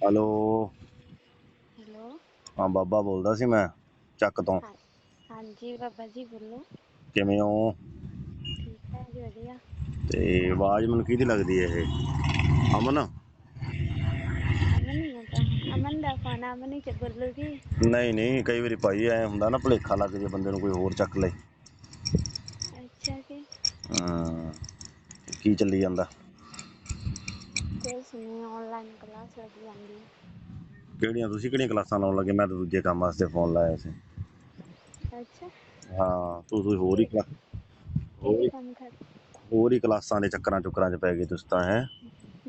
Hello. Hello. ਹਾਂ ਬਾਬਾ ਬੋਲਦਾ ਸੀ ਮੈਂ ਚੱਕ ਤੋਂ। ਹਾਂ ਹਾਂਜੀ ਬਾਬਾ ਜੀ ਬੋਲੋ। ਕਿਵੇਂ ਹੋ? ਠੀਕ ਹੈ ਜੀ ਵਧੀਆ। ਤੇ ਆਵਾਜ਼ ਮੈਨੂੰ ਕਿਹਦੀ ਲੱਗਦੀ ਹੈ ਇਹ? ਅਮਨ? ਅਮਨ ਹੀ ਆ ਤਾਂ। ਅਮਨ ਦਾ ਫੋਨ ਆ, ਅਮਨ ਹੀ ਚ ਬੋਲੂਗੀ ਨਹੀਂ ਨਹੀਂ ਕਈ ਵਾਰੀ ਭਾਈ ਐ ਹੁੰਦਾ ਨਾ ਭੁਲੇਖਾ ਲੱਗ ਜੇ ਬੰਦੇ ਨੂੰ ਕੋਈ ਹੋਰ ਚੱਕ ਲੇ। ਅੱਛਾ ਜੀ। ਹਾਂ ਕੀ ਚੱਲੀ ਜਾਂਦਾ? ਕੁਛ ਨਹੀਂ ਆਨਲਾਈਨ ਕਲਾਸ ਲੱਗੀ ਜਾਂਦੀ ਹੈ ਕਿਹੜੀਆਂ? ਤੁਸੀਂ ਕਿਹੜੀਆਂ ਕਲਾਸਾਂ ਲਾਉਣ ਲੱਗੇ? ਮੈਂ ਤਾਂ ਦੂਜੇ ਕੰਮ ਵਾਸਤੇ ਫੋਨ ਲਾਇਆ ਸੀ। ਅੱਛਾ। ਹਾਂ ਤੂੰ ਤੂੰ ਹੋਰ ਹੀ ਕਲਾ- ਹੋਰ ਹੀ ਕੰਮ ਕਰ ਹੋਰ ਹੀ ਕਲਾਸਾਂ ਦੇ ਚੱਕਰਾਂ ਚੁੱਕਰਾਂ 'ਚ ਪੈ ਗਏ ਤੁਸੀਂ ਤਾਂ ਹੈ?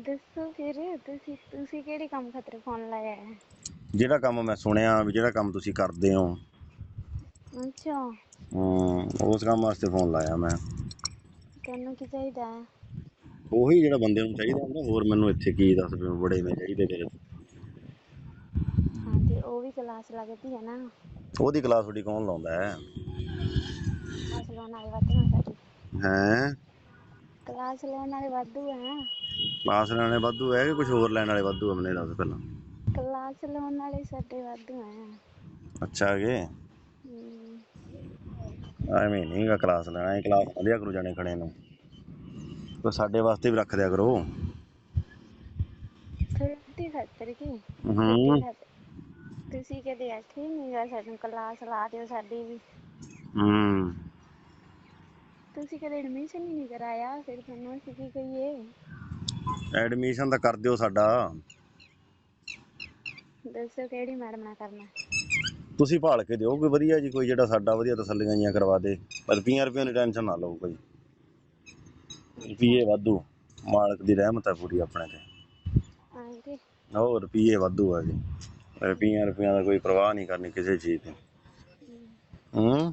ਦੱਸੋ ਫਿਰ ਤੁਸੀਂ ਤੁਸੀਂ ਕਿਹੜੇ ਕੰਮ ਖਾਤਰ ਫੋਨ ਲਾਇਆ ਹੈ? ਜਿਹੜਾ ਕੰਮ ਮੈਂ ਸੁਣਿਆ ਵੀ ਜਿਹੜਾ ਕੰਮ ਤੁਸੀਂ ਕਰਦੇ ਹੋ। ਅੱਛਾ। ਹਮ, ਉਸ ਕੰਮ ਵਾਸਤੇ ਫੋਨ ਲਾਇਆ ਮੈਂ। ਤੁਹਾਨੂੰ ਕੀ ਚਾਹੀਦਾ ਹੈ? ਉਹੀ ਜਿਹੜਾ ਬੰਦੇ ਨੂੰ ਚਾਹੀਦਾ ਹੁੰਦਾ ਹੋਰ ਮੈਨੂੰ ਇੱਥੇ ਕੀ ਦੱਸ ਵੀ ਬੜੇ ਨੇ ਚਾਹੀਦੇ ਤੇਰੇ ਹਾਂ ਤੇ ਉਹ ਵੀ ਕਲਾਸ ਲੱਗਦੀ ਹੈ ਨਾ। ਉਹਦੀ ਕਲਾਸ ਤੁਹਾਡੀ ਕੌਣ ਲਾਉਂਦਾ ਹੈ? ਕਲਾਸ ਲਾਉਣ ਵਾਲੇ ਵਾਧੂ ਹੈ ਸਾਡੀ ਹੈ? ਕਲਾਸ ਲੈਣ ਵਾਲੇ ਵਾਧੂ ਹੈ ਕਲਾਸ ਲੈਣ ਵਾਲੇ ਵਾਧੂ ਹੈ ਕਿ ਕੁਝ ਹੋਰ ਲੈਣ ਵਾਲੇ ਵਾਧੂ ਆ? ਮੈਨੂੰ ਇਹ ਦੱਸ ਪਹਿਲਾਂ। ਕਲਾਸ ਲਾਉਣ ਵਾਲੇ ਸਾਡੇ ਵਾਧੂ ਹੈ ਅੱਛਾ ਕਿ? ਹਮ, ਐਵੇਂ ਨਹੀਂਗਾ ਕਲਾਸ ਲੈਣਾ ਇਹ ਕਲਾਸ ਵਧੀਆ ਕਰੂ ਜਾਣੇ ਖੜੇ ਨੂੰ। ਕੋਈ ਸਾਡੇ ਵਾਸਤੇ ਵੀ ਰੱਖ ਦਿਆ ਕਰੋ। ਕੀ? ਹੂੰ। ਤੁਸੀਂ ਕਦੇ ਆਖੀ ਨਹੀਂ ਗਾ ਸਾਨੂੰ ਕਲਾਸ ਲਾ ਦਿਓ ਸਾਡੀ ਵੀ। ਹੂੰ। ਤੁਸੀਂ ਕਦੇ ਐਡਮਿਸ਼ਨ ਹੀ ਨਹੀਂ ਕਰਾਇਆ? ਫਿਰ ਤੁਹਾਨੂੰ ਅਸੀਂ ਕੀ ਕਹੀਏ? ਐਡਮਿਸ਼ਨ ਤਾਂ ਕਰ ਦਿਓ ਸਾਡਾ। ਦੱਸੋ ਕਿਹੜੀ ਮੈਡਮ ਨਾਲ ਕਰਨਾ? ਤੁਸੀਂ ਭਾਲ ਕੇ ਦਿਓ ਕੋਈ ਵਧੀਆ ਜੀ ਕੋਈ ਜਿਹੜਾ ਸਾਡਾ ਵਧੀਆ ਤਸੱਲੀਆਂ ਜੀਆਂ ਕਰਵਾ ਦੇ। ਪਰ ਰੁਪਈਆਂ ਰੁਪਈਆਂ ਦੀ ਟੈਨਸ਼ਨ ਨਾ ਲਓ ਕੋਈ। ਰੁਪਈਏ ਵਾਧੂ ਮਾਲਕ ਦੀ ਰਹਿਮਤ ਹੈ ਪੂਰੀ ਆਪਣੇ ਤੇ। ਆਂਟੀ ਹੋਰ ਰੁਪਈਏ ਵਾਧੂ ਆ ਜੀ। ਰੁਪਈਆਂ ਰੁਪਈਆਂ ਦਾ ਕੋਈ ਪ੍ਰਵਾਹ ਨਹੀਂ ਕਰਨੀ ਕਿਸੇ ਚੀਜ਼ ਦੀ। ਹੂੰ?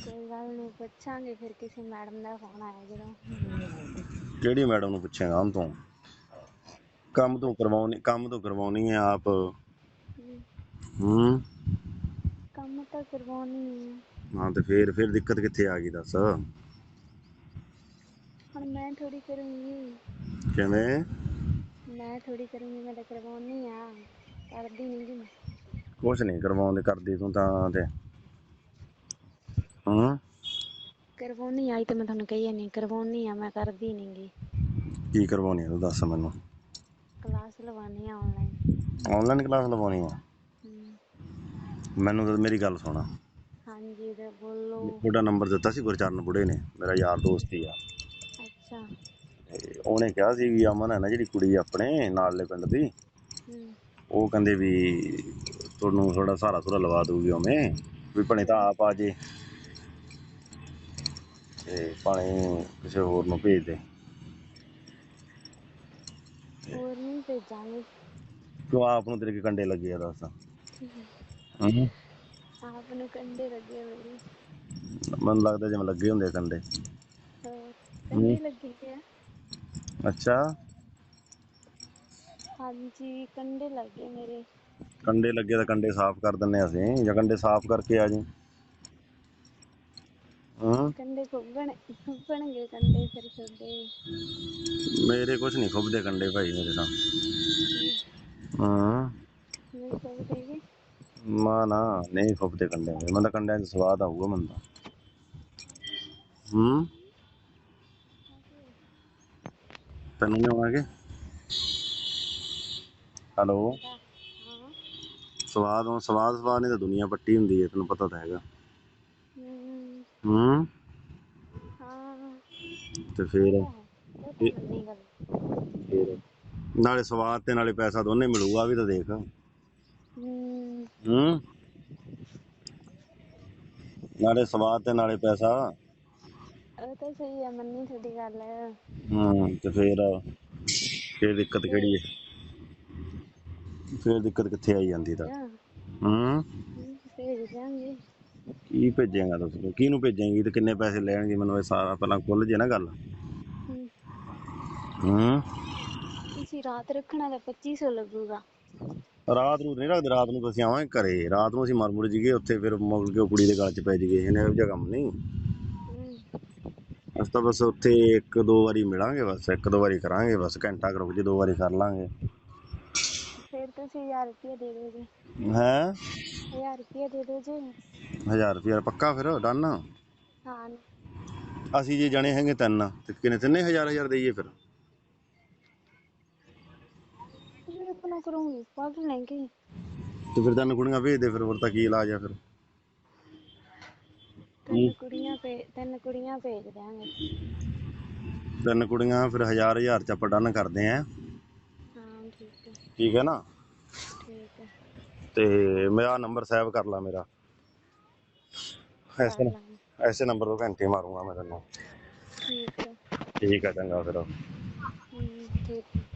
ਕੋਈ ਗੱਲ ਨਹੀਂ ਪੁੱਛਾਂਗੇ ਫਿਰ ਕਿਸੇ ਮੈਡਮ ਦਾ ਫੋਨ ਆਇਆ ਜਦੋਂ। ਕਿਹੜੀ ਮੈਡਮ ਨੂੰ ਪੁੱਛੇਗਾ ਹਮ ਤੋਂ? ਕੰਮ ਤੋਂ ਕਰਵਾਉਣੀ ਕੰਮ ਤੋਂ ਕਰਵਾਉਣੀ ਹੈ ਆਪ। ਹੂੰ? ਕੰਮ ਤਾਂ ਕਰਵਾਉਣੀ ਹੈ। ਹਾਂ ਤੇ ਫੇਰ ਫਿਰ ਦਿੱਕਤ ਕਿੱਥੇ ਆ ਗਈ ਦੱਸ? ਹੁਣ ਮੈਂ ਥੋੜੀ ਕਰੂੰਗੀ। ਕਿਵੇਂ? ਮੈਂ ਥੋੜੀ ਕਰੂੰਗੀ ਮੈਂ ਤਾਂ ਕਰਵਾਉਣੀ ਆ। ਕਰਦੀ ਨਹੀਂ ਜੀ ਮੈਂ। ਕੁਛ ਨਹੀਂ ਕਰਵਾਉਂਦੇ ਕਰਦੀ ਤੂੰ ਤਾਂ ਤੇ। ਹੂੰ? ਕਰਵਾਉਣੀ ਆਈ ਤਾਂ ਮੈਂ ਤੁਹਾਨੂੰ ਕਹੀ ਨਹੀਂ ਕਰਵਾਉਣੀ ਆ ਮੈਂ ਕਰਦੀ ਨਹੀਂ ਗੀ। ਕੀ ਕਰਵਾਉਣੀ ਆ ਤੂੰ ਦੱਸ ਮੈਨੂੰ। ਕਲਾਸ ਲਵਾਉਣੀ ਆ ਆਨਲਾਈਨ ਆਨਲਾਈਨ ਕਲਾਸ ਲਵਾਉਣੀ ਆ? ਮੈਨੂੰ ਤਾਂ ਮੇਰੀ ਗੱਲ ਸੁਣ। ਹਾਂਜੀ ਤੇ ਬੋਲੋ। ਤੁਹਾਡਾ ਨੰਬਰ ਦਿੱਤਾ ਸੀ ਗੁਰਚਰਨ ਬੁੜੇ ਨੇ ਮੇਰਾ ਯਾਰ ਦੋਸਤ ਹੀ ਆ। ਉਹਨੇ ਕਿਹਾ ਸੀ ਵੀ ਅਮਨ ਹੈ ਨਾ ਜਿਹੜੀ ਕੁੜੀ ਆਪਣੇ ਨਾਲਲੇ ਪਿੰਡ ਦੀ ਉਹ ਕਹਿੰਦੇ ਵੀ ਤੁਹਾਨੂੰ ਥੋੜਾ ਸਹਾਰਾ ਸੁਰਾ ਲਵਾ ਦੂਗੀ ਉਵੇਂ ਵੀ ਭਣੇ ਤਾਂ ਆਪ ਆ ਜੇ। ਤੇ ਭਾਵੇਂ ਕਿਸੇ ਹੋਰ ਨੂੰ ਭੇਜ ਦੇ। ਹੋਰ ਨਹੀਂ ਭੇਜਾਂਗੇ। ਕਿਉਂ ਆਪ ਨੂੰ ਤੇਰੇ ਕੀ ਕੰਡੇ ਲੱਗੇ ਆ ਦੱਸ? ਹੂੰ। ਆਪ ਨੂੰ ਕੰਡੇ ਲੱਗੇ ਮੇਰੇ ਮੈਨੂੰ ਲੱਗਦਾ ਜਿਵੇਂ ਲੱਗੇ ਹੁੰਦੇ ਕੰਡੇ। ਕੰਡੇ ਲੱਗੇ ਆ। ਅੱਛਾ। ਹਾਂਜੀ ਕੰਡੇ ਲੱਗੇ ਮੇਰੇ। ਕੰਡੇ ਲੱਗੇ ਤਾਂ ਕੰਡੇ ਸਾਫ਼ ਕਰ ਦਿੰਨੇ ਅਸੀਂ ਜਾਂ ਕੰਡੇ ਸਾਫ਼ ਕਰਕੇ ਆ ਜੀ। ਹੂੰ। ਕੰਡੇ ਖੁੱਬਣ ਖੁੱਬਣਗੇ ਕੰਡੇ ਫਿਰ ਤੁਹਾਡੇ। ਮੇਰੇ ਕੁਝ ਨਹੀਂ ਖੁੱਬਦੇ ਕੰਡੇ ਭਾਈ ਮੇਰੇ ਤਾਂ। ਹਾਂ। ਨਹੀਂ ਖੁੱਬਦੇ ਨਾ ਨਾ ਨਹੀਂ ਖੁੱਬਦੇ ਕੰਡੇ ਮੈਂ ਤਾਂ ਕੰਡਿਆਂ 'ਚ ਸਵਾਦ ਆਊਗਾ ਮੈਨੂੰ ਤਾਂ। ਹੂੰ। ਤੈਨੂੰ ਨਹੀਂ ਆਉਣਗੇ ਹੈਲੋ ਸਵਾਦ ਹੁਣ ਸਵਾਦ ਸਵਾਦ ਨਹੀਂ ਤਾਂ ਦੁਨੀਆ ਪੱਟੀ ਹੁੰਦੀ ਹੈ ਤੈਨੂੰ ਪਤਾ ਤਾਂ ਹੈਗਾ। ਹੂੰ? ਹਾਂ ਤੇ ਫਿਰ? ਉਹ ਨਾਲੇ ਸਵਾਦ ਤੇ ਨਾਲੇ ਪੈਸਾ ਦੋਨੇ ਮਿਲੂਗਾ ਵੀ ਤਾਂ ਦੇਖ। ਹੂੰ। ਨਾਲੇ ਸਵਾਦ ਤੇ ਨਾਲੇ ਪੈਸਾ। ਉਹ ਤਾਂ ਸਹੀ ਹੈ ਮੰਨੀ ਤੁਹਾਡੀ ਗੱਲ। ਹੂੰ ਤੇ ਫਿਰ ਫਿਰ ਦਿੱਕਤ ਕਿਹੜੀ ਹੈ? ਫਿਰ ਦਿੱਕਤ ਕਿੱਥੇ ਆਈ ਜਾਂਦੀ ਤਾਂ? ਹਾਂ? ਭੇਜ ਦਿਆਂਗੇ ਕੀ ਭੇਜੇਗਾ ਤੁਸੀਂ ਕਿਹਨੂੰ ਭੇਜੇਂਗੀ? ਤੇ ਕਿੰਨੇ ਪੈਸੇ ਲੈਣਗੇ? ਮੈਨੂੰ ਇਹ ਸਾਰਾ ਪਹਿਲਾਂ ਖੁੱਲ ਜੇ ਨਾ ਗੱਲ। ਹੂੰ। ਤੁਸੀਂ ਰਾਤ ਰੱਖਣਾ ਤਾਂ 2500 ਲੱਗੂਗਾ। ਰਾਤ ਨੂੰ ਨਹੀਂ ਰੱਖਦੇ ਰਾਤ ਨੂੰ ਤਾਂ ਅਸੀਂ ਆਵਾਂਗੇ ਘਰੇ। ਰਾਤ ਨੂੰ ਅਸੀਂ ਮਰ ਮੁਰ ਜੀਏ ਉੱਥੇ ਫਿਰ ਮੁੜ ਕੇ ਕੁੜੀ ਦੇ ਗਲ 'ਚ ਪੈ ਜੀਏ। ਇਹਨੇ ਇਹੋ ਜਿਹਾ ਕੰਮ ਨਹੀਂ। ਅਸੀਂ ਤਾਂ ਬਸ ਉੱਥੇ ਇੱਕ ਦੋ ਵਾਰੀ ਮਿਲਾਂਗੇ ਬਸ ਇੱਕ ਦੋ ਵਾਰੀ ਕਰਾਂਗੇ ਬਸ ਘੰਟਾ ਕੁ ਰੁਕ ਜੇ ਦੋ ਵਾਰੀ ਕਰ ਲਾਂਗੇ। ਫਿਰ ਤੁਸੀਂ 1000 ਰੁਪਏ ਦੇ ਦਿਓ ਜੀ। ਹੈ? 1000 ਰੁਪਏ ਦੇ ਦਿਓ ਜੀ। 1000 ਰੁਪਿਆ ਪੱਕਾ ਫਿਰ ਡਨ? ਹਾਂ। ਅਸੀਂ ਜੇ ਜਾਣੇ ਹੈਗੇ ਤਿੰਨ ਤੇ ਕਿੰਨੇ ਤਿੰਨੇ ਹਜ਼ਾਰ ਹਜ਼ਾਰ ਦੇਈਏ ਫਿਰ? ਮੈਂ ਕਰੂੰਗੀ ਪੜ ਲੈਂਗੀ ਤੇ ਫਿਰ ਤਿੰਨ ਕੁੜੀਆਂ ਭੇਜ ਦੇ ਫਿਰ ਹੋਰ ਤਾਂ ਕੀ ਇਲਾਜ ਆ ਫਿਰ? ਤਿੰਨ ਕੁੜੀਆਂ ਭੇ ਤਿੰਨ ਕੁੜੀਆਂ ਭੇਜ ਦਿਆਂਗੇ। ਤਿੰਨ ਕੁੜੀਆਂ ਫਿਰ ਹਜ਼ਾਰ ਹਜ਼ਾਰ ਚ ਆਪਾਂ ਡਨ ਕਰਦੇ ਆਂ। ਹਾਂ ਠੀਕ ਹੈ। ਠੀਕ ਹੈ ਨਾ? ਠੀਕ ਹੈ। ਤੇ ਮੇਰਾ ਨੰਬਰ ਸੇਵ ਕਰ ਲਾ ਮੇਰਾ। ਐਸੇ। ਐਸੇ ਨੰਬਰ ਤੋਂ ਘੰਟੇ ਮਾਰੂੰਗਾ ਮੈਂ ਤੈਨੂੰ। ਠੀਕ ਹੈ। ਠੀਕ ਹੈ ਚੰਗਾ ਫਿਰ। ਹਮ, ਠੀਕ ਹੈ।